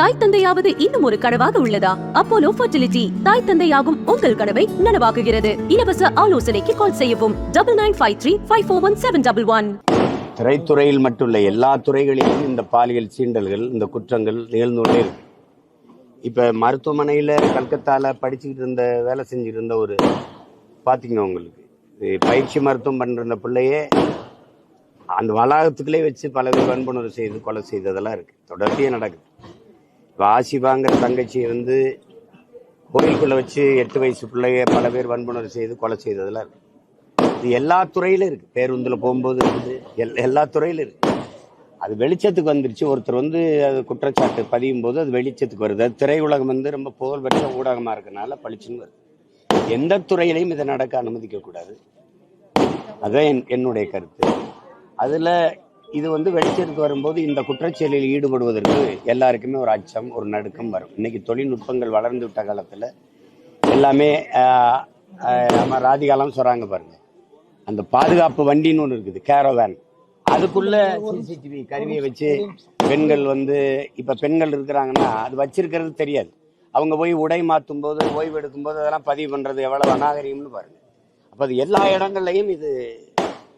தாய் தந்தையாவது இன்னும் ஒரு கனவாக உள்ளதா? அப்போலோ ஃபர்டிலிட்டி தாய் தந்தையாகும் உங்கள் கனவை நனவாக்குகிறது. இலவச ஆலோசனைக்கு கால் செய்யவும். Double nine five three five four one seven double one திரைத்துறையில் மட்டும் எல்லா துறைகளிலும் இந்த பாலியல் சீண்டல்கள் இந்த குற்றங்கள் நிகழ்ந்துள்ளே இருக்கு. இப்போ மருத்துவமனையில் கல்கத்தாவில் படிச்சுக்கிட்டு இருந்த வேலை செஞ்சுட்டு இருந்த ஒரு பார்த்தீங்க உங்களுக்கு? இது பயிற்சி மருத்துவம் பண்ணுற பிள்ளையே அந்த வளாகத்துக்குள்ளே வச்சு பல வன்புணர்வு செய்து கொலை செய்ததெல்லாம் இருக்கு. தொடர்ச்சியே நடக்குது. இப்போ ஆசிபாங்கிற தங்கச்சி வந்து கோயிலுக்குள்ளே வச்சு எட்டு வயசு பிள்ளைய பல பேர் வன்புணர்வு செய்து கொலை செய்ததெல்லாம் இருக்குது இது எல்லா துறையிலும் இருக்கு. பேருந்துல போகும்போது இருக்குது எல் எல்லா துறையிலும் இருக்கு. அது வெளிச்சத்துக்கு வந்துருச்சு. ஒருத்தர் வந்து அது குற்றச்சாட்டு பதியும் போது அது வெளிச்சத்துக்கு வருது. அது திரையுலகம் வந்து ரொம்ப புகழ்பெற்ற ஊடகமாக இருக்கனால பளிச்சுன்னு வருது. எந்த துறையிலையும் இதை நடக்க அனுமதிக்க கூடாது என் என்னுடைய கருத்து. அதில் இது வந்து வெளிச்சத்துக்கு வரும்போது இந்த குற்றச்செயலில் ஈடுபடுவதற்கு எல்லாருக்குமே ஒரு அச்சம் ஒரு நடுக்கம் வரும். இன்னைக்கு தொழில்நுட்பங்கள் வளர்ந்து விட்ட காலத்துல எல்லாமே ஆஹ், நம்ம ராதிகாலாம் சொல்றாங்க பாருங்க. அந்த பாதுகாப்பு வண்டின்னு ஒன்று இருக்குது கேரோவேன். அதுக்குள்ள சிசிடிவி கருவியை வச்சு பெண்கள் வந்து இப்ப பெண்கள் இருக்கிறாங்கன்னா அது வச்சிருக்கிறது தெரியாது. அவங்க போய் உடை மாற்றும் போது ஓய்வு எடுக்கும் போது அதெல்லாம் பதிவு பண்றது எவ்வளவு அநாகரிகம்னு பாருங்க. அப்போ அது எல்லா இடங்கள்லையும் இது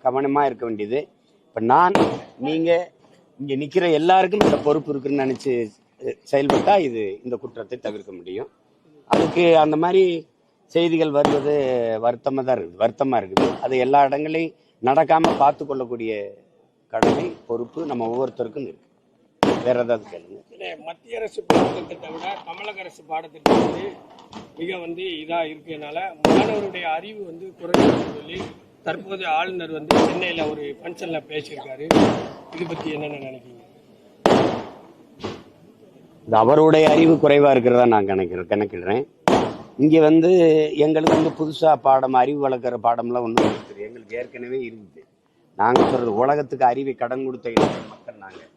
கவனமா இருக்க வேண்டியது. இப்ப நான் நீங்க இங்க நிக்கிற எல்லாருக்கும் இந்த பொறுப்பு இருக்குன்னு நினைச்சு செயல்பட்டா இது இந்த குற்றத்தை தவிர்க்க முடியும். அதுக்கு அந்த மாதிரி செய்திகள் வருவது வருத்தமாக தான் இருக்குது. வருத்தமாக இருக்குது. அது எல்லா இடங்களையும் நடக்காமல் பார்த்து கொள்ளக்கூடிய கடமை பொறுப்பு நம்ம ஒவ்வொருத்தருக்கும் இருக்கு. வேற ஏதாவது கேளுங்க. மத்திய அரசு பாடத்திட்டத்தை விட தமிழக அரசு பாடத்திட்டம் வந்து மிக வந்து இதாக இருக்கிறதுனால மாணவருடைய அறிவு வந்து குறைஞ்சிருக்கு சொல்லி தற்போது ஆளுநர் வந்து சென்னையில ஒரு ஃபங்க்ஷன்ல பேசியிருக்காரு. இது பத்தி என்னென்ன நினைக்கிறீங்க? இது அவருடைய அறிவு குறைவாக இருக்கிறதா நான் கணக்கிறேன் கணக்கிடுறேன். இங்கே வந்து எங்களுக்கு வந்து புதுசாக பாடம் அறிவு வளர்க்குற பாடம்லாம் ஒன்றும் இருக்குது எங்களுக்கு ஏற்கனவே இருக்குது நாங்கள் சொல்கிறது உலகத்துக்கு அறிவை கடன் கொடுத்த இளைஞர் மக்கள் நாங்கள்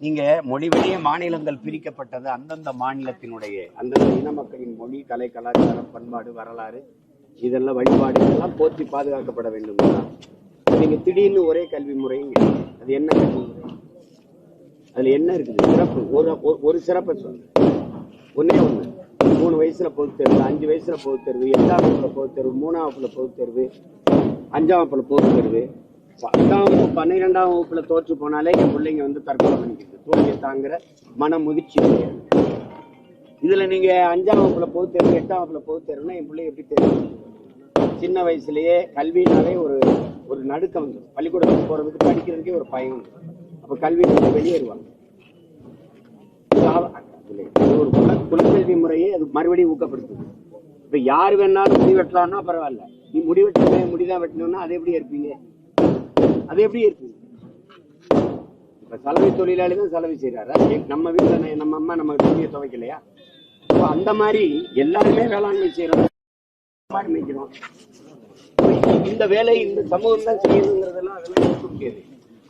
நீங்கள் மொழி வழியே மாநிலங்கள் பிரிக்கப்பட்டது அந்தந்த மாநிலத்தினுடைய அந்தந்த இன மக்களின் மொழி கலை கலாச்சாரம் பண்பாடு வரலாறு இதெல்லாம் வழிபாடு இதெல்லாம் போற்றி பாதுகாக்கப்பட வேண்டும் நீங்கள் திடீர்னு ஒரே கல்வி முறைங்க அது என்ன கல்வி முறை? அதுல என்ன இருக்குது? சிறப்பு. ஒரு ஒரு- ஒரு சிறப்பை சொல்லு. ஒன்னே ஒண்ணு. மூணு வயசுல பொது தேர்வு அஞ்சு வயசுல பொது தேர்வு எட்டாம் வகுப்புல பொது தேர்வு மூணாம் வகுப்புல பொது தேர்வு அஞ்சாம் வகுப்புல பொது தேர்வு பத்தாம் வகுப்பு பன்னிரெண்டாம் வகுப்புல தோற்று போனாலே என் பிள்ளைங்க வந்து தற்கொலை பண்ணிக்கிறது தோல்வியை தாங்குற மன முதிர்ச்சி கிடையாது இதுல நீங்க அஞ்சாம் வகுப்புல பொது தேர்வு எட்டாம் வகுப்புல பொது தேர்வுனா என் பிள்ளை எப்படி தேர்வு சின்ன வயசுலயே கல்வினாலே ஒரு ஒரு நடுக்கம் வந்துடும் பள்ளிக்கூடத்துக்கு போறதுக்கு படிக்கிறதுக்கே ஒரு பயம் வந்துடும் அப்ப கல்வியிலிருந்து வெளியேறுவாங்க. ஒரு குலக்கல்வி முறையை அது மறுபடியும் ஊக்கப்படுத்துது. இப்ப யார் வேணாலும் முடி வெட்டலாம்னா பரவாயில்ல. நீ முடி வெட்ட முடிதான் வெட்டணும்னா அது எப்படி இருப்பீங்க அது எப்படி இருப்பீங்க இப்ப சலவை தொழிலாளி தான் சலவை செய்யறாரு நம்ம வீட்டுல நம்ம அம்மா நம்ம துணியை துவைக்கலையா? அந்த மாதிரி எல்லாருமே வேளாண்மை செய்யறோம் மேய்க்கிறோம். இந்த வேலை இந்த சமூகம் தான் செய்யணுங்கிறதெல்லாம் அதெல்லாம் இருக்க முடியாது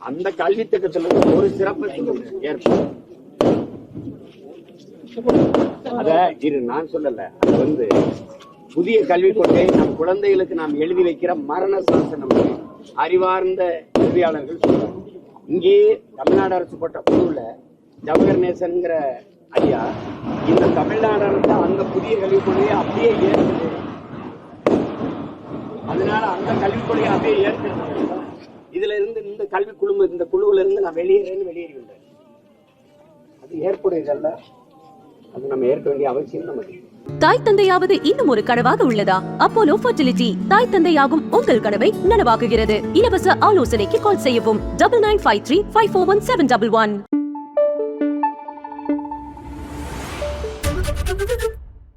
அந்த கல்வி திட்டத்துல இருந்து ஒரு சிறப்பு ஏற்படும் அத இரு நான் சொல்லல. அது வந்து புதிய கல்விக் கொள்கை நம் குழந்தைகளுக்கு நாம் எழுதி வைக்கிற மரண சாசனம். அறிவார்ந்த கல்வியாளர்கள் சொல்றாங்க. இங்கே தமிழ்நாடு அரசு போட்ட குழுவில் ஜவஹர் நேசன்ங்கிற ஐயா இந்த தமிழ்நாடு அந்த புதிய கல்விக் கொள்கையை அப்படியே ஏற்குது அதனால அந்த கல்விக் கொள்கையை அப்படியே ஏற்கிறது இதுல இருந்து இந்த கல்வி குழு இந்த குழுவுல இருந்து நான் வெளியேறேன்னு வெளியேறிவிட்டேன். அது ஏற்புடையதல்ல. அது நம்ம ஏற்க வேண்டிய அவசியம் நமக்கு தாய் தந்தையாவது இன்னும் ஒரு கனவாக உள்ளதா? அப்போலோ ஃபர்டிலிட்டி தாய் தந்தையாகும் உங்கள் கனவை நனவாக்குகிறது. இலவச ஆலோசனைக்கு கால் செய்யவும். Double nine five three five four one seven double one.